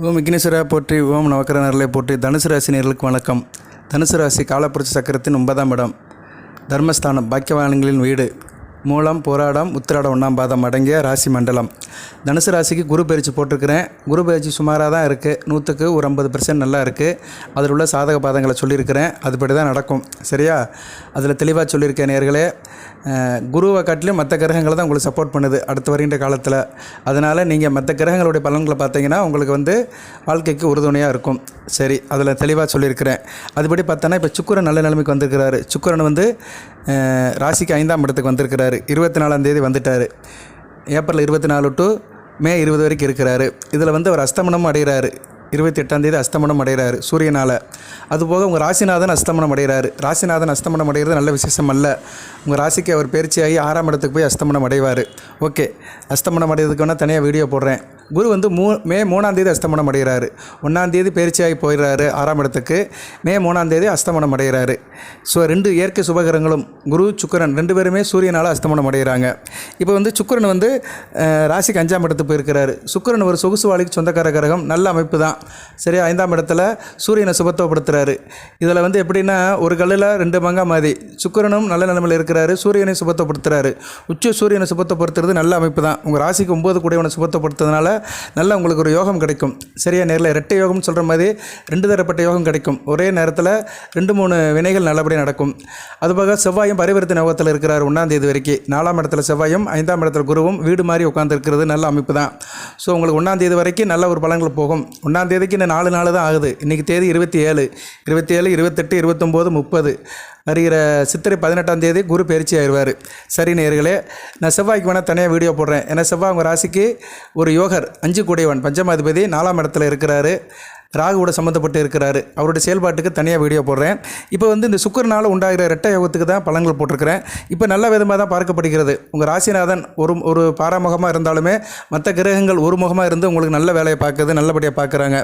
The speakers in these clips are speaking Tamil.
ஓம் விக்னேஸ்வரா போற்றி ஓம் நவக்கரனர்களை போற்றி. தனுசு ராசி நேர்களுக்கு வணக்கம். தனுசு ராசி காலப்புரட்சி சக்கரத்தின் ஒன்பதாம் இடம். தர்மஸ்தானம் பாக்கியவான்களின் வீடு. மூலம் போராடம் உத்திராடம் ஒன்றாம் பாதம் அடங்கிய ராசி மண்டலம். தனுசு ராசிக்கு குரு பயிற்சி போட்டிருக்கிறேன். குரு பயிற்சி சுமாராக தான் இருக்குது நூற்றுக்கு ஒரு ஐம்பது பர்சன்ட் நல்லா இருக்குது அதில் உள்ள சாதக பாதங்களை சொல்லியிருக்கிறேன். அதுபடி தான் நடக்கும். சரியா? அதில் தெளிவாக சொல்லியிருக்கேன் நேர்களே குருவை காட்டிலும் மற்ற கிரகங்களை தான் உங்களுக்கு சப்போர்ட் பண்ணுது அடுத்து வருகின்ற காலத்தில். அதனால் நீங்கள் மற்ற கிரகங்களுடைய பலன்களை பார்த்தீங்கன்னா உங்களுக்கு வந்து வாழ்க்கைக்கு உறுதுணையாக இருக்கும். சரி அதில் தெளிவாக சொல்லியிருக்கிறேன். அதுபடி பார்த்தோன்னா இப்போ சுக்கரன் நல்ல நிலைமைக்கு வந்திருக்கிறாரு. சுக்கரன் வந்து ராசிக்கு ஐந்தாம் இடத்துக்கு வந்திருக்கிறாரு. இருபத்தி நாலாம் தேதி வந்துட்டார். ஏப்ரல் இருபத்தி நாலு டு மே இருபது வரைக்கும் இருக்கிறாரு. இதில் வந்து அவர் அஸ்தமனம் அடைகிறாரு. இருபத்தி எட்டாந்தேதி அஸ்தமனம் அடைகிறாரு சூரியனால். அதுபோக உங்கள் ராசிநாதன் அஸ்தமனம் அடைகிறாரு. ராசிநாதன் அஸ்தமனம் அடைகிறது நல்ல விசேஷம் அல்ல. உங்கள் ராசிக்கு அவர் பயிற்சியாகி ஆறாம் இடத்துக்கு போய் அஸ்தமனம் அடைவார். ஓகே அஸ்தமனம் அடைகிறதுக்கு வேணால் தனியாக வீடியோ போடுறேன். குரு வந்து மூ மே மூணாம் தேதி அஸ்தமனம் அடைகிறாரு. ஒன்றாம் தேதி பயிற்சியாகி போயிடுறாரு ஆறாம் இடத்துக்கு. மே மூணாம் தேதி அஸ்தமனம் அடைகிறாரு. ஸோ ரெண்டு இயற்கை சுபகரங்களும் குரு சுக்கிரன் ரெண்டு பேருமே சூரியனால் அஸ்தமனம் அடைகிறாங்க. இப்போ வந்து சுக்கிரன் வந்து ராசிக்கு அஞ்சாம் இடத்துக்கு போயிருக்கிறாரு. சுக்கிரன் ஒரு சொகுசு வாளிக்கு சொந்தக்கார கிரகம் நல்ல அமைப்பு தான். சரி ஐந்தாம் இடத்துல சூரியனை சுபத்துவப்படுத்துகிறாரு இதில் வந்து எப்படின்னா ஒரு கல்லில் ரெண்டு மங்கா மாதிரி. சுக்கிரனும் நல்ல நிலைமையில் இருக்கிறாரு சூரியனை சுபத்துவப்படுத்துறாரு. உச்ச சூரியனை சுபத்துவப்படுத்துறது நல்ல அமைப்பு தான். உங்கள் ராசிக்கு ஒம்பது கூடியவனை சுபத்துவப்படுத்துறதுனால நல்ல உங்களுக்கு ஒரு யோகம் கிடைக்கும். சரியா? நேரில் ரெட்டை யோகம்னு சொல்கிற மாதிரி ரெண்டு தரப்பட்ட யோகம் கிடைக்கும். ஒரே நேரத்தில் ரெண்டு மூணு வினைகள் நல்லபடியாக நடக்கும். அதுபோக செவ்வாயும் பரிவர்த்தனை யோகத்தில் இருக்கிறார் ஒன்றாந்தேதி வரைக்கும் நாலாம் இடத்துல செவ்வாயும் ஐந்தாம் இடத்துல குருவும் வீடு மாதிரி உட்காந்துருக்கிறது நல்ல அமைப்பு தான் ஸோ உங்களுக்கு ஒன்றாந்தேதி வரைக்கும் நல்ல ஒரு பலன்கள் போகும். ஒன்றாந்தேதிக்கு இன்னும் நாலு நாள் தான் ஆகுது. இன்றைக்கி தேதி இருபத்தி ஏழு. இருபத்தி ஏழு இருபத்தெட்டு இருபத்தொம்போது முப்பது. வருகிற சித்திரை பதினெட்டாம் தேதி குரு பயிற்சி ஆயிடுவார். சரி நேர்களே நான் செவ்வாய்க்கு வேணால் தனியாக வீடியோ போடுறேன். ஏன்னா செவ்வாய் உங்கள் ராசிக்கு ஒரு யோகர் அஞ்சு கூடியவன். பஞ்சமாதிபதி நாலாம் இடத்துல இருக்கிறாரு. ராகுவோட சம்மந்தப்பட்டு இருக்கிறாரு. அவருடைய செயல்பாட்டுக்கு தனியாக வீடியோ போடுறேன். இப்போ வந்து இந்த சுக்கரனால் உண்டாகிற ரெட்டை யோகத்துக்கு தான் பலன்கள் போட்டிருக்கிறேன். இப்போ நல்ல விதமாக தான் பார்க்கப்படுகிறது. உங்கள் ராசிநாதன் ஒரு ஒரு பாராமுகமாக இருந்தாலுமே மற்ற கிரகங்கள் ஒரு முகமாக இருந்து உங்களுக்கு நல்ல வேலையை பார்க்குது நல்லபடியாக பார்க்குறாங்க.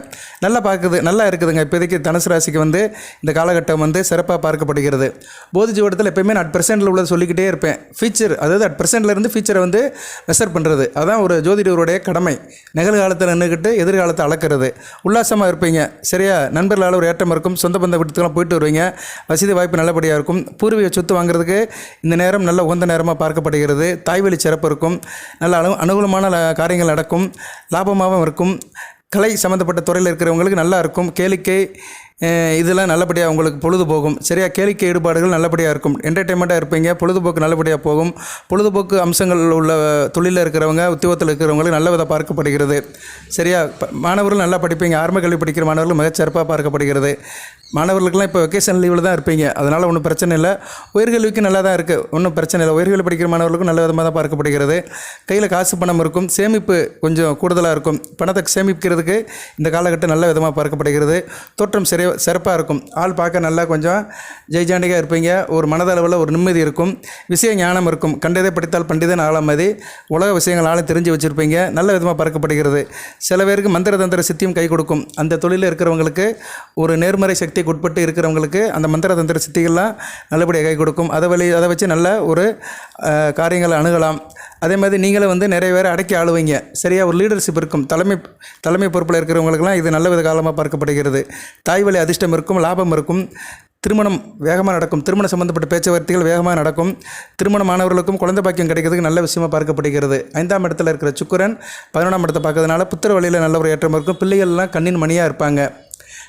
நல்லா பார்க்குது நல்லா இருக்குதுங்க. இப்போதைக்கு தனுசு ராசிக்கு வந்து இந்த காலகட்டம் வந்து சிறப்பாக பார்க்கப்படுகிறது. போதி ஜீவடத்தில் எப்போயுமே நான் அட் பர்சன்டில் உள்ளதை சொல்லிக்கிட்டே இருப்பேன். ஃபீச்சர் அதாவது அட் பர்சன்ட்ல இருந்து ஃபீச்சரை வந்து மெஷர் பண்ணுறது அதான் ஒரு ஜோதிடருடைய கடமை. நிகழ்காலத்தில் நின்றுக்கிட்டு எதிர்காலத்தை அளக்கிறது. உல்லாசமாக இருப்பீங்க. சரியா? நண்பர்களால் ஒரு ஏற்றம் இருக்கும். சொந்த பந்த வீட்டுக்கெல்லாம் போயிட்டு வருவீங்க. வசதி வாய்ப்பு நல்லபடியாக இருக்கும். பூர்வீக சொத்து வாங்குறதுக்கு இந்த நேரம் நல்ல உகந்த நேரமாக பார்க்கப்படுகிறது. தாய்வழி சிறப்பு இருக்கும். நல்ல அனு அனுகூலமான காரியங்கள் நடக்கும். லாபமாகவும் இருக்கும். கலை சம்மந்தப்பட்ட துறையில் இருக்கிறவங்களுக்கு நல்லா இருக்கும். கேளிக்கை இதெல்லாம் நல்லபடியாக உங்களுக்கு பொழுது போகும் சரியா கேளிக்கை ஈடுபாடுகள் நல்லபடியாக இருக்கும். என்டர்டெயின்மெண்ட்டாக இருப்பீங்க. பொழுதுபோக்கு நல்லபடியாக போகும். பொழுதுபோக்கு அம்சங்கள் உள்ள தொழிலில் இருக்கிறவங்க உத்தியோகத்தில் இருக்கிறவங்களுக்கு நல்ல விதம் பார்க்கப்படுகிறது. சரியா மாணவர்கள் நல்லா படிப்பீங்க. ஆரம்ப கல்வி படிக்கிற மாணவர்கள் மிகச்சிறப்பாக பார்க்கப்படுகிறது. மாணவர்களுக்கெல்லாம் இப்போ வெக்கேஷன் லீவில் தான் இருப்பீங்க. அதனால் ஒன்றும் பிரச்சனை இல்லை. உயர்கல்விக்கு நல்லா தான் இருக்குது ஒன்றும் பிரச்சனை இல்லை. உயர்கல்வி படிக்கிற மாணவர்களுக்கும் நல்ல விதமாக தான் பார்க்கப்படுகிறது. கையில் காசு பணம் இருக்கும். சேமிப்பு கொஞ்சம் கூடுதலாக இருக்கும். பணத்தை சேமிக்கிறதுக்கு இந்த காலகட்டம் நல்ல விதமாக பார்க்கப்படுகிறது. தோற்றம் சிறை சிறப்பாக இருக்கும். ஆள் பார்க்க நல்லா கொஞ்சம் ஜெய்ஜாண்டிகாக இருப்பீங்க. ஒரு மனதளவில் ஒரு நிம்மதி இருக்கும். விஷய ஞானம் இருக்கும். கண்டதை படித்தால் பண்டிதன் ஆளாம் மாதிரி உலக விஷயங்கள் ஆளும் தெரிஞ்சு வச்சுருப்பீங்க. நல்ல விதமாக பார்க்கப்படுகிறது. சில பேருக்கு மந்திர தந்திர சித்தியும் கை கொடுக்கும். அந்த தொழிலில் இருக்கிறவங்களுக்கு ஒரு நேர்மறை சக்திக்கு உட்பட்டு இருக்கிறவங்களுக்கு அந்த மந்திர தந்திர சித்திகள்லாம் நல்லபடியாக கை கொடுக்கும். அதை வழி அதை வச்சு நல்ல ஒரு காரியங்களை அணுகலாம். அதே மாதிரி நீங்களும் வந்து நிறைய பேரை அடக்கி ஆளுவீங்க. சரியாக ஒரு லீடர்ஷிப் இருக்கும். தலைமை தலைமை பொறுப்பில் இருக்கிறவங்களுக்கெல்லாம் இது நல்ல வித காலமாக பார்க்கப்படுகிறது. தாய் வழி அதிர்ஷ்டம் இருக்கும் லாபம் இருக்கும். திருமணம் வேகமாக நடக்கும். திருமணம் சம்பந்தப்பட்ட பேச்சுவார்த்தைகள் வேகமாக நடக்கும். திருமணமானவர்களுக்கும் குழந்தை பாக்கியம் கிடைக்கிறதுக்கு நல்ல விஷயமாக பார்க்கப்படுகிறது. ஐந்தாம் இடத்துல இருக்கிற சுக்கரன் பதினொன்றாம் இடத்தை பார்க்கறதுனால புத்திர வழியில் நல்ல ஒரு ஏற்றம் இருக்கும். பிள்ளைகள்லாம் கண்ணின் மணியாக இருப்பாங்க.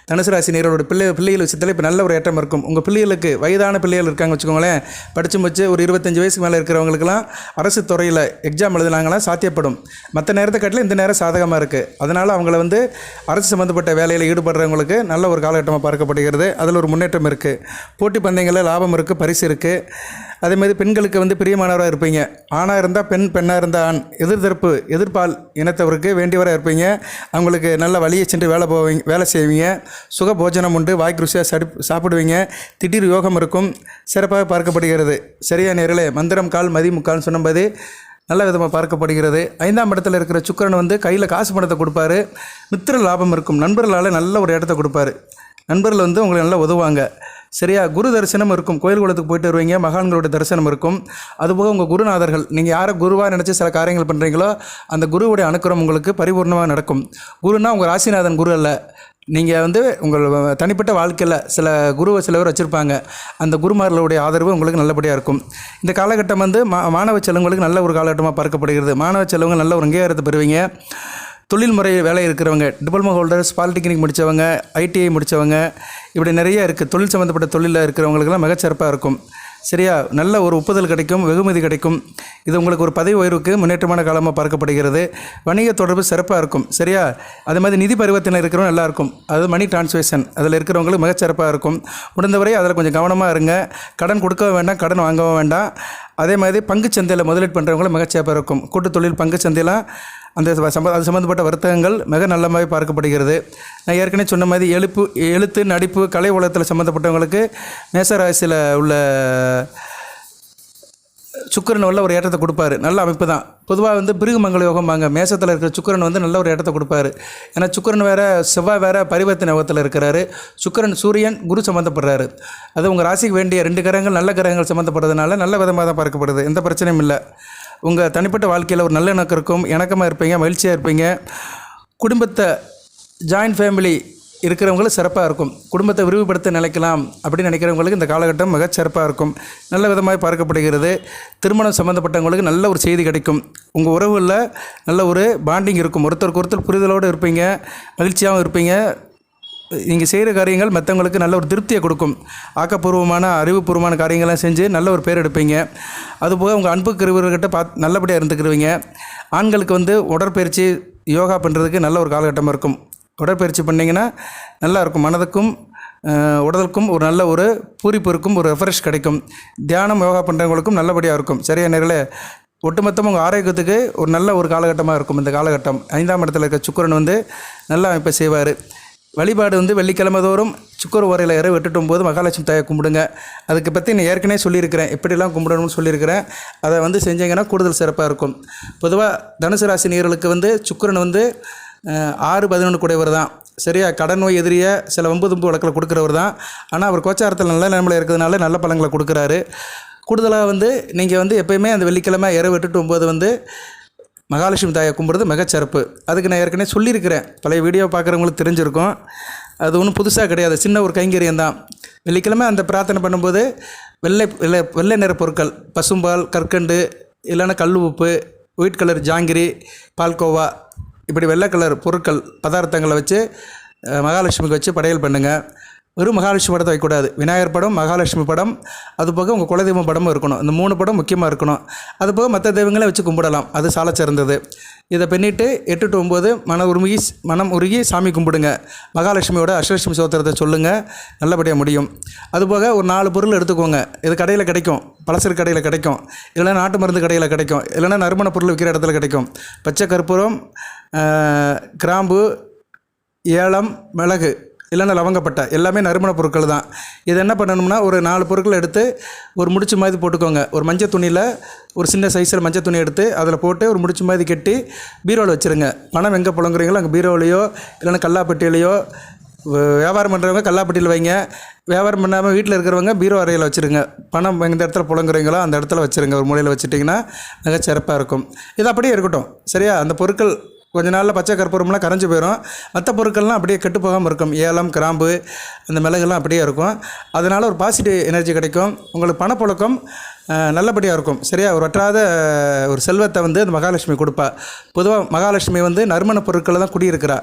தனுசு ராசி நேரோட பிள்ளை பிள்ளைகள் விஷயத்தில் இப்போ நல்ல ஒரு ஏற்றம் இருக்கும். உங்கள் பிள்ளைகளுக்கு வயதான பிள்ளைகள் இருக்காங்க வச்சுக்கோங்களேன் படித்து முடிச்சு ஒரு இருபத்தஞ்சு வயசுக்கு மேலே இருக்கிறவங்களுக்குலாம் அரசு துறையில் எக்ஸாம் எழுதினாங்கன்னா சாத்தியப்படும். மற்ற நேரத்தை காட்டிலும் இந்த நேரம் சாதகமாக இருக்குது அதனால் அவங்கள வந்து அரசு சம்மந்தப்பட்ட வேலையில் ஈடுபடுறவங்களுக்கு நல்ல ஒரு காலகட்டமாக பார்க்கப்படுகிறது. அதில் ஒரு முன்னேற்றம் இருக்குது போட்டி பந்தயங்களில் லாபம் இருக்குது பரிசு இருக்குது அதே மாதிரி பெண்களுக்கு வந்து பிரியமானவராக இருப்பீங்க. ஆணாக இருந்தால் பெண் பெண்ணாக இருந்தால் ஆண். எதிர்தரப்பு எதிர்பால் இனத்தவருக்கு வேண்டியவராக இருப்பீங்க. அவங்களுக்கு நல்ல வழியை சென்று வேலை போவீங்க வேலை செய்வீங்க. சுக போஜனம் உண்டு வாய்க்கு ருசியாக சடி சாப்பிடுவீங்க. திடீர் யோகம் இருக்கும். சிறப்பாக பார்க்கப்படுகிறது. சரியா நேரில் மந்திரம் கால் மதி முக்கால்னு சொன்னபோது நல்ல விதமாக பார்க்கப்படுகிறது. ஐந்தாம் இடத்துல இருக்கிற சுக்கரன் வந்து கையில் காசு பணத்தை கொடுப்பாரு. மித்திர லாபம் இருக்கும். நண்பர்களால் நல்ல ஒரு இடத்த கொடுப்பாரு. நண்பர்கள் வந்து உங்களுக்கு நல்லா உதவுவாங்க. சரியா? குரு தரிசனம் இருக்கும். கோயில் குளத்துக்கு போயிட்டு வருவீங்க. மகான்களோட தரிசனம் இருக்கும். அதுபோக உங்கள் குருநாதர்கள் நீங்கள் யாரை குருவாக நினச்சி சில காரியங்கள் பண்ணுறீங்களோ அந்த குருவுடைய அனுக்கிரம் உங்களுக்கு பரிபூர்ணமாக நடக்கும். குருனா உங்கள் ராசிநாதன் குரு அல்ல. நீங்கள் வந்து உங்கள் தனிப்பட்ட வாழ்க்கையில் சில குருவை சில பேர் வச்சுருப்பாங்க. அந்த குருமார்களுடைய ஆதரவு உங்களுக்கு நல்லபடியாக இருக்கும். இந்த காலகட்டம் வந்து மா மாணவ செல்வங்களுக்கு நல்ல ஒரு காலகட்டமாக பார்க்கப்படுகிறது. மாணவ செல்வங்கள் நல்ல ஒரு அங்கீகாரத்தை பெறுவீங்க. தொழில்முறை வேலை இருக்கிறவங்க டிப்ளமோ ஹோல்டர்ஸ் பாலிடெக்னிக் முடித்தவங்க ஐடிஐ முடித்தவங்க இப்படி நிறைய இருக்குது தொழில் சம்மந்தப்பட்ட தொழிலில் இருக்கிறவங்களுக்கெல்லாம் மிகச்சிறப்பாக இருக்கும். சரியா? நல்ல ஒரு ஒப்புதல் கிடைக்கும் வெகுமதி கிடைக்கும். இது உங்களுக்கு ஒரு பதவி உயர்வுக்கு முன்னேற்றமான காலமாக பார்க்கப்படுகிறது. வணிக தொடர்பு சிறப்பாக இருக்கும். சரியா? அதே மாதிரி நிதி பரிவர்த்தனை இருக்கிறவங்க நல்லாயிருக்கும் அது மணி டிரான்ஸ்வேஷன் அதில் இருக்கிறவங்களுக்கு மிகச்சிறப்பாக இருக்கும். முடிந்தவரை அதில் கொஞ்சம் கவனமாக இருங்க. கடன் கொடுக்கவும் வேண்டாம் கடன் வாங்கவும் வேண்டாம். அதே மாதிரி பங்கு சந்தையில் முதலீடு பண்ணுறவங்களும் மிகச்சிறப்பாக இருக்கும். கூட்டு தொழில் பங்குச் சந்தையெல்லாம் அந்த சம்ப அது சம்மந்தப்பட்ட வர்த்தகங்கள் மிக நல்லமாகவே பார்க்கப்படுகிறது. நான் ஏற்கனவே சொன்ன மாதிரி எழுப்பு எழுத்து நடிப்பு கலை உலகத்தில் சம்மந்தப்பட்டவங்களுக்கு மேசராசியில் உள்ள சுக்கிரன் உள்ள ஒரு ஏற்றத்தை கொடுப்பாரு. நல்ல அமைப்பு தான். பொதுவாக வந்து பிருகுமங்கல யோகம்பாங்க மேசத்தில் இருக்கிற சுக்கிரன் வந்து நல்ல ஒரு ஏற்றத்தை கொடுப்பாரு. ஏன்னா சுக்கிரன் வேறு செவ்வாய் வேறு பரிவர்த்தனை யோகத்தில் இருக்கிறாரு. சுக்கிரன் சூரியன் குரு சம்மந்தப்படுறாரு அது உங்கள் ராசிக்கு வேண்டிய ரெண்டு கிரகங்கள் நல்ல கிரகங்கள் சம்மந்தப்படுறதுனால நல்ல விதமாக தான் பார்க்கப்படுது. எந்த பிரச்சனையும் இல்லை. உங்கள் தனிப்பட்ட வாழ்க்கையில் ஒரு நல்ல இணக்கம் இருக்கும் இணக்கமாக இருப்பீங்க மகிழ்ச்சியாக இருப்பீங்க. குடும்பத்தை ஜாயின்ட் ஃபேமிலி இருக்கிறவங்களுக்கு சிறப்பாக இருக்கும். குடும்பத்தை விரிவுபடுத்த நினைக்கலாம் அப்படின்னு நினைக்கிறவங்களுக்கு இந்த காலகட்டம் மிகச் சிறப்பாக இருக்கும். நல்ல விதமாக பார்க்கப்படுகிறது. திருமணம் சம்மந்தப்பட்டவங்களுக்கு நல்ல ஒரு செய்தி கிடைக்கும். உங்கள் உறவுகளில் நல்ல ஒரு பாண்டிங் இருக்கும். ஒருத்தருக்கு ஒருத்தர் புரிதலோடு இருப்பீங்க மகிழ்ச்சியாகவும் இருப்பீங்க. நீங்கள் செய்கிற காரியங்கள் மற்றவங்களுக்கு நல்ல ஒரு திருப்தியை கொடுக்கும். ஆக்கப்பூர்வமான அறிவுபூர்வமான காரியங்கள்லாம் செஞ்சு நல்ல ஒரு பேர் எடுப்பீங்க. அதுபோக உங்கள் அன்புக்குரியவர்கிட்ட பார்த்து நல்லபடியாக இருந்துக்கிருவீங்க. ஆண்களுக்கு வந்து உடற்பயிற்சி யோகா பண்ணுறதுக்கு நல்ல ஒரு காலகட்டமாக இருக்கும். உடற்பயிற்சி பண்ணிங்கன்னா நல்லா இருக்கும். மனதுக்கும் உடலுக்கும் ஒரு நல்ல ஒரு பூரிப்பு இருக்கும் ஒரு ரெஃப்ரெஷ் கிடைக்கும். தியானம் யோகா பண்ணுறவங்களுக்கும் நல்லபடியாக இருக்கும். சரியா நேரில் ஒட்டுமொத்தம் உங்கள் ஆரோக்கியத்துக்கு ஒரு நல்ல ஒரு காலகட்டமாக இருக்கும் இந்த காலகட்டம். ஐந்தாம் இடத்துல இருக்க சுக்கிரன் வந்து நல்ல அமைப்பை செய்வார். வழிபாடு வந்து வெள்ளிக்கிழமை தோறும் சுக்கர் உரையில் இறை வெட்டுட்டும் போது மகாலட்சுமி தாயை கும்பிடுங்க. அதுக்கு பற்றி நான் ஏற்கனவே சொல்லியிருக்கிறேன். எப்படிலாம் கும்பிடணும்னு சொல்லியிருக்கிறேன். அதை வந்து செஞ்சீங்கன்னா கூடுதல் சிறப்பாக இருக்கும். பொதுவாக தனுசு ராசி நேயர்களுக்கு வந்து சுக்கிரன் வந்து ஆறு பதினொன்று குடையவர் தான். சரியா? கடன் நோய் எதிரியை சில வம்பு தும்பு வழக்கில் கொடுக்குறவர் தான். ஆனால் அவர் கோச்சாரத்தில் நல்ல நிலைமையில் இருக்கிறதுனால நல்ல பழங்களை கொடுக்குறாரு. கூடுதலாக வந்து நீங்கள் வந்து எப்பயுமே அந்த வெள்ளிக்கிழமை இறை வெட்டுட்டு போகும்போது வந்து மகாலட்சுமி தாயை கும்பிட்றது மிகச்சிறப்பு அதுக்கு நான் ஏற்கனவே சொல்லியிருக்கிறேன். பழைய வீடியோ பார்க்குறவங்களுக்கு தெரிஞ்சிருக்கும். அது ஒன்றும் புதுசாக கிடையாது. சின்ன ஒரு கைங்கரியம் தான். வெள்ளிக்கிழமை அந்த பிரார்த்தனை பண்ணும்போது வெள்ளை வெள்ளை வெள்ளை நிற பொருட்கள் பசும்பால் கற்கண்டு இல்லைன்னா கல் உப்பு ஒயிட் கலர் ஜாங்கிரி பால்கோவா இப்படி வெள்ளை கலர் பொருட்கள் பதார்த்தங்களை வச்சு மகாலட்சுமிக்கு வச்சு படையல் பண்ணுங்கள் வெறும் மகாலட்சுமி படத்தை வைக்கக்கூடாது. விநாயகர் படம் மகாலட்சுமி படம் அது போக உங்கள் குலதெய்வம் படமும் இருக்கணும். இந்த மூணு படம் முக்கியமாக இருக்கணும். அது போக மற்ற தெய்வங்களை வச்சு கும்பிடலாம். அது சால சிறந்தது. இதை பண்ணிவிட்டு எட்டு டு ஒம்பது மன உருகி மனம் உருகி சாமி கும்பிடுங்க. மகாலட்சுமியோட அஷ்டலட்சுமி சோத்திரத்தை சொல்லுங்கள் நல்லபடியாக முடியும். அதுபோக ஒரு நாலு பொருள் எடுத்துக்கோங்க. இது கடையில் கிடைக்கும். பலசர் கடையில் கிடைக்கும். இல்லைன்னா நாட்டு மருந்து கடையில் கிடைக்கும். இல்லைன்னா நறுமண பொருள் விற்கிற இடத்துல கிடைக்கும். பச்சை கற்பூரம் கிராம்பு ஏலம் மிளகு. இல்லைன்னா லவங்கப்பட்டை எல்லாமே நறுமண பொருட்கள் தான். இது என்ன பண்ணணும்னா ஒரு நாலு பொருட்கள் எடுத்து ஒரு முடிச்சு மாதிரி போட்டுக்கோங்க. ஒரு மஞ்சள் துணியில் ஒரு சின்ன சைஸில் மஞ்சள் துணி எடுத்து அதில் போட்டு ஒரு முடிச்சு மாதிரி கட்டி பீரோவில் வச்சுருங்க. பணம் எங்கே புழங்குறீங்களோ அங்கே பீரோவிலையோ இல்லைன்னா கல்லாப்பட்டியிலையோ வியாபாரம் பண்ணுறவங்க கல்லாப்பட்டியில் வைங்க. வியாபாரம் பண்ணாமல் வீட்டில் இருக்கிறவங்க பீரோ அறையில் வச்சுருங்க. பணம் எந்த இடத்துல புழங்குறீங்களோ அந்த இடத்துல வச்சுருங்க. ஒரு மூலையில் வச்சுட்டிங்கன்னா மிகச் சிறப்பாக இருக்கும். இது அப்படியே இருக்கட்டும். சரியா? அந்த பொருட்கள் கொஞ்ச நாளில் பச்சை கற்பூரம்லாம் கரைஞ்சி போயிடும் மற்ற பொருட்கள்லாம் அப்படியே கெட்டு போகாமல் இருக்கும். ஏலம் கிராம்பு அந்த மிளகுலாம் அப்படியே இருக்கும். அதனால் ஒரு பாசிட்டிவ் எனர்ஜி கிடைக்கும். உங்களுக்கு பணப்புழக்கம் நல்லபடியாக இருக்கும். சரியா? ஒரு வற்றாத ஒரு செல்வத்தை வந்து அந்த மகாலட்சுமி கொடுப்பா. பொதுவாக மகாலட்சுமி வந்து நறுமண பொருட்களை தான் குடியிருக்கிறா.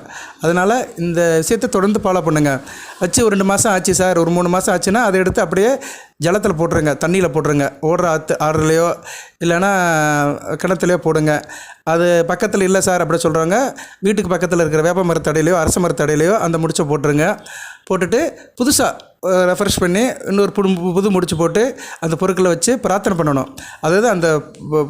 அதனால் இந்த விஷயத்தை தொடர்ந்து ஃபாலோ பண்ணுங்கள் வச்சு ஒரு ரெண்டு மாதம் ஆச்சு சார். ஒரு மூணு மாதம் ஆச்சுன்னா அதை எடுத்து அப்படியே ஜலத்தில் போட்டுருங்க. தண்ணியில் போட்டுருங்க. ஓடுற ஆற்று ஆறுலையோ இல்லைன்னா கிணத்துலையோ போடுங்க. அது பக்கத்தில் இல்லை சார் அப்படி சொல்கிறாங்க வீட்டுக்கு பக்கத்தில் இருக்கிற வேப்ப மரத்தடையிலையோ அரச மரத்தடையிலையோ அந்த முடிச்சை போட்டுருங்க. போட்டுட்டு புதுசாக ரெஃப்ரெஷ் பண்ணி இன்னொரு புது புது முடிச்சு போட்டு அந்த பொருட்களை வச்சு பிரார்த்தனை பண்ணணும். அதாவது அந்த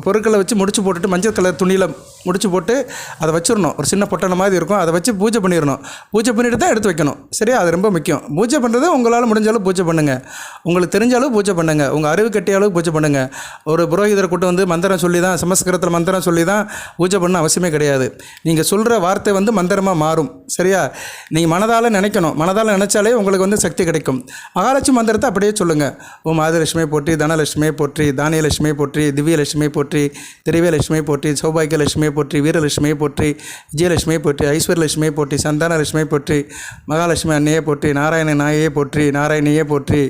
பொருட்களை வச்சு முடிச்சு போட்டுட்டு மஞ்சள் கலர் துணியில் முடிச்சு போட்டு அதை வச்சிடணும். ஒரு சின்ன பொட்டனை மாதிரி இருக்கும். அதை வச்சு பூஜை பண்ணிடணும். பூஜை பண்ணிட்டு தான் எடுத்து வைக்கணும். சரியா? அது ரொம்ப முக்கியம். பூஜை பண்ணுறது உங்களால் முடிஞ்ச அளவு பூஜை பண்ணுங்கள் உங்களுக்கு தெரிஞ்ச அளவு பூஜை பண்ணுங்கள் உங்கள் அறிவு கட்டிய அளவு பூஜை பண்ணுங்கள் ஒரு புரோகிதரை கூட்டம் வந்து மந்திரம் சொல்லி தான் சமஸ்கிருதத்தில் மந்திரம் சொல்லி தான் பூஜை பண்ண அவசியமே கிடையாது. நீங்கள் சொல்கிற வார்த்தை வந்து மந்திரமாக மாறும். சரியா? நீங்கள் மனதால் நினைக்கணும். மனதால் நினச்சாலே உங்களுக்கு வந்து சக்தி கிடைக்கும். மகாலட்சுமி மந்திரத்தை அப்படியே சொல்லுங்கள் ஓ மாதலட்சுமி போற்றி தனலட்சுமியை போற்றி தானியலட்சுமியை போற்றி திவ்யலட்சுமியை போற்றி திரிவியலட்சுமியை போற்றி சௌபாகியலட்சுமியை போற்றி வீரலட்சுமியை போற்றி விஜயலட்சுமியை போற்றி ஐஸ்வர்யலட்சுமியை போற்றி சந்தானலட்சுமியை போற்றி மகாலட்சுமி அன்னையை போற்றி நாராயண நாயையே போற்றி நாராயணியே போற்றி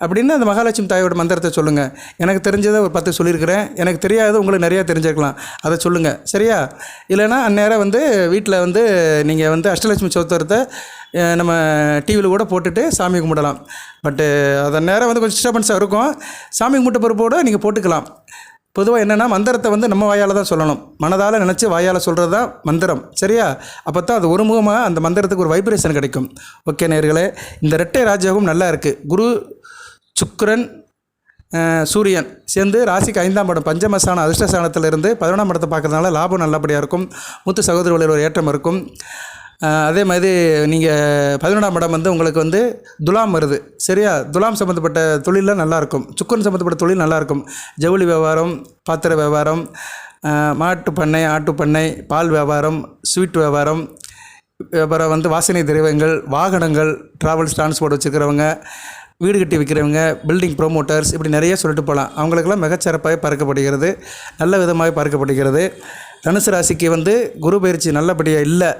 அப்படின்னு அந்த மகாலட்சுமி தாயோட மந்திரத்தை சொல்லுங்கள் எனக்கு தெரிஞ்சதை ஒரு பத்து சொல்லியிருக்கிறேன். எனக்கு தெரியாதது உங்களுக்கு நிறையா தெரிஞ்சிருக்கலாம். அதை சொல்லுங்கள் சரியா? இல்லைன்னா அந்நேரம் வந்து வீட்டில் வந்து நீங்கள் வந்து அஷ்டலட்சுமி சோத்திரத்தை நம்ம டிவியில் கூட போட்டுட்டு சாமி கும்பிடலாம். பட்டு அதன் நேரம் வந்து கொஞ்சம் டிஸ்டர்பன்ஸாக இருக்கும். சாமி கும்பிட்ட பொறுப்போடு நீங்கள் போட்டுக்கலாம். பொதுவாக என்னென்னா மந்திரத்தை வந்து நம்ம வாயால் தான் சொல்லணும். மனதால் நினச்சி வாயால் சொல்கிறது தான் மந்திரம். சரியா? அப்போ தான் அது ஒருமுகமாக அந்த மந்திரத்துக்கு ஒரு வைப்ரேஷன் கிடைக்கும். ஓகே நேர்களே இந்த ரெட்டை ராஜயோகம் நல்லா இருக்குது குரு சுக்கரன் சூரியன் சேர்ந்து ராசிக்கு ஐந்தாம் படம் பஞ்சமஸ்தானம் அதிர்ஷ்டஸ்தானத்திலிருந்து பதினொன்றாம் படத்தை பார்க்கறதுனால லாபம் நல்லபடியாக இருக்கும். மூத்த சகோதரர்களில் ஒரு ஏற்றம் இருக்கும். அதே மாதிரி நீங்கள் பதினொன்றாம் இடம் வந்து உங்களுக்கு வந்து துலாம் வருது. சரியா? துலாம் சம்மந்தப்பட்ட தொழிலில் நல்லாயிருக்கும் சுக்கன் சம்மந்தப்பட்ட தொழில் நல்லாயிருக்கும் ஜவுளி வியாபாரம் பாத்திர வியாபாரம் மாட்டு பண்ணை ஆட்டு பண்ணை பால் வியாபாரம் ஸ்வீட் வியாபாரம் அப்புறம் வந்து வாசனை திரவியங்கள் வாகனங்கள் ட்ராவல்ஸ் டிரான்ஸ்போர்ட் வச்சுருக்கிறவங்க வீடு கட்டி விற்கிறவங்க பில்டிங் ப்ரோமோட்டர்ஸ் இப்படி நிறைய சொல்லிட்டு போகலாம். அவங்களுக்கெல்லாம் மிகச்சிறப்பாக பார்க்கப்படுகிறது. நல்ல விதமாக பார்க்கப்படுகிறது. தனுசு ராசிக்கு வந்து குரு பயிற்சி நல்லபடியாக இல்லை.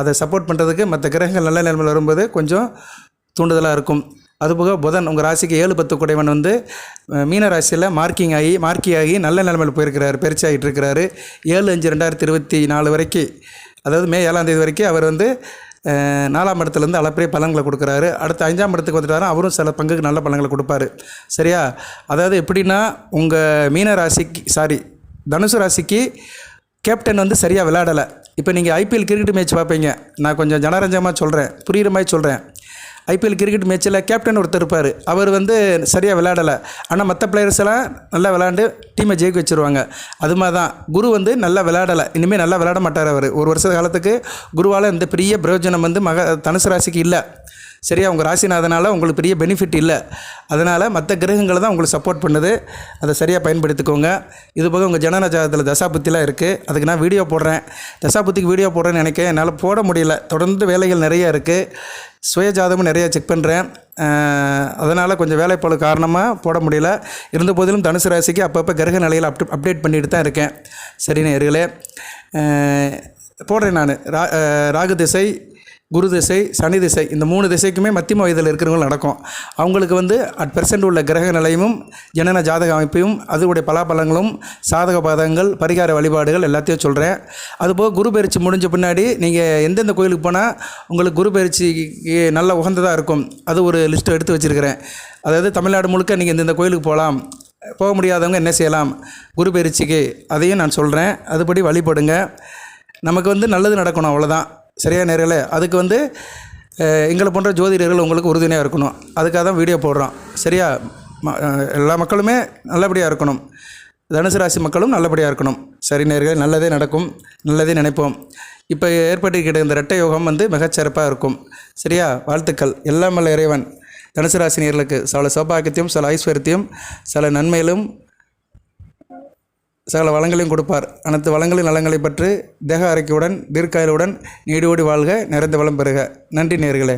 அதை சப்போர்ட் பண்ணுறதுக்கு மற்ற கிரகங்கள் நல்ல நிலைமையில் வரும்போது கொஞ்சம் தூண்டுதலாக இருக்கும். அதுபோக புதன் உங்கள் ராசிக்கு ஏழு பத்து குடைவன் வந்து மீன ராசியில் மார்க்கிங் ஆகி மார்க்கி ஆகி நல்ல நிலைமையில் போயிருக்கிறார் பயிற்சி ஆகிட்டு இருக்கிறாரு. ஏழு அஞ்சு ரெண்டாயிரத்தி இருபத்தி நாலு வரைக்கும் அதாவது மே ஏழாம் தேதி வரைக்கும் அவர் வந்து நாலாம் இடத்துலேருந்து அளப்பரிய பலன்களை கொடுக்குறாரு. அடுத்து அஞ்சாம் இடத்துக்கு வந்துட்டாரு அவரும் சில பங்குக்கு நல்ல பலன்களை கொடுப்பாரு. சரியா? அதாவது எப்படின்னா உங்கள் மீன ராசிக்கு சாரி தனுசு ராசிக்கு கேப்டன் வந்து சரியாக விளையாடலை. இப்போ நீங்கள் ஐபிஎல் கிரிக்கெட் மேட்ச் பார்ப்பீங்க. நான் கொஞ்சம் ஜனரஞ்சமாக சொல்கிறேன் புரிகிற மாதிரி சொல்கிறேன் ஐபிஎல் கிரிக்கெட் மேட்ச்சில் கேப்டன் ஒருத்தர் இருப்பார். அவர் வந்து சரியாக விளையாடலை. ஆனால் மற்ற பிளேயர்ஸ் எல்லாம் நல்லா விளையாண்டு டீமை ஜெயிக்க வச்சுருவாங்க. அது மாதிரி தான் குரு வந்து நல்லா விளையாடலை. இனிமேல் நல்லா விளையாட மாட்டார் அவர். ஒரு வருஷ காலத்துக்கு குருவால் இந்த பெரிய பிரயோஜனம் வந்து மக தனுசு ராசிக்கு இல்லை. சரியா உங்கள் ராசிநாதனால் உங்களுக்கு பெரிய பெனிஃபிட் இல்லை. அதனால் மற்ற கிரகங்களை தான் உங்களுக்கு சப்போர்ட் பண்ணுது. அதை சரியாக பயன்படுத்திக்கோங்க. இது போக உங்கள் ஜனன ஜாதகத்தில் தசாபுத்திலாம் இருக்குது அதுக்கு நான் வீடியோ போடுறேன். தசாபுத்திக்கு வீடியோ போடுறேன்னு நினைக்கிறேன் என்னால் போட முடியல. தொடர்ந்து வேலைகள் நிறைய இருக்குது சுய ஜாதகமும் நிறையா செக் பண்ணுறேன் அதனால் கொஞ்சம் வேலைப்பளு காரணமாக போட முடியல. இருந்த போதிலும் தனுசு ராசிக்கு அப்பப்போ கிரக நிலையில் அப் அப்டேட் பண்ணிட்டு தான் இருக்கேன். சரி நேர்களே போடுறேன் நான். ரா ராகு திசை குரு திசை சனி திசை இந்த மூணு திசைக்குமே மத்தியம வயதில் இருக்கிறவங்க நடக்கும். அவங்களுக்கு வந்து அட் பெர்சன்ட் உள்ள கிரக நிலையும் ஜனன ஜாதக அமைப்பையும் அதனுடைய பலாபலங்களும் சாதக பாதகங்கள் பரிகார வழிபாடுகள் எல்லாத்தையும் சொல்கிறேன் அதுபோக குரு பயிற்சி முடிஞ்ச பின்னாடி நீங்கள் எந்தெந்த கோயிலுக்கு போனால் உங்களுக்கு குரு பயிற்சிக்கு நல்ல உகந்ததாக இருக்கும். அது ஒரு லிஸ்ட்டு எடுத்து வச்சுருக்கிறேன். அதாவது தமிழ்நாடு முழுக்க நீங்கள் இந்தந்த கோயிலுக்கு போகலாம் போக முடியாதவங்க என்ன செய்யலாம் குரு பயிற்சிக்கு அதையும் நான் சொல்கிறேன் அதுபடி வழிபடுங்க. நமக்கு வந்து நல்லது நடக்கணும் அவ்வளோதான் சரியா நேரில்? அதுக்கு வந்து எங்களை போன்ற ஜோதிடர்கள் உங்களுக்கு உறுதுணையாக இருக்கணும். அதுக்காக தான் வீடியோ போடுறோம். சரியா? ம- எல்லா மக்களுமே நல்லபடியாக இருக்கணும். தனுசு ராசி மக்களும் நல்லபடியாக இருக்கணும். சரி நேர்கள் நல்லதே நடக்கும். நல்லதே நினைப்போம். இப்போ ஏற்பட்டிருக்கிற இந்த ரெட்டை யோகம் வந்து மிகச்சிறப்பாக இருக்கும். சரியா? வாழ்த்துக்கள். எல்லாம் வல்ல இறைவன். தனுசு ராசினியர்களுக்கு சில சௌபாகியத்தையும் சில ஐஸ்வர்யத்தையும் சில நன்மையிலும் சகல வளங்களையும் கொடுப்பார். அனைத்து வளங்களின் நலங்களை பற்றி தேக ஆரோக்கியவுடன் தீர்க்காயலுடன் நீடோடி வாழ்க நிறைந்த வளம் பெறுக. நன்றி நேர்களே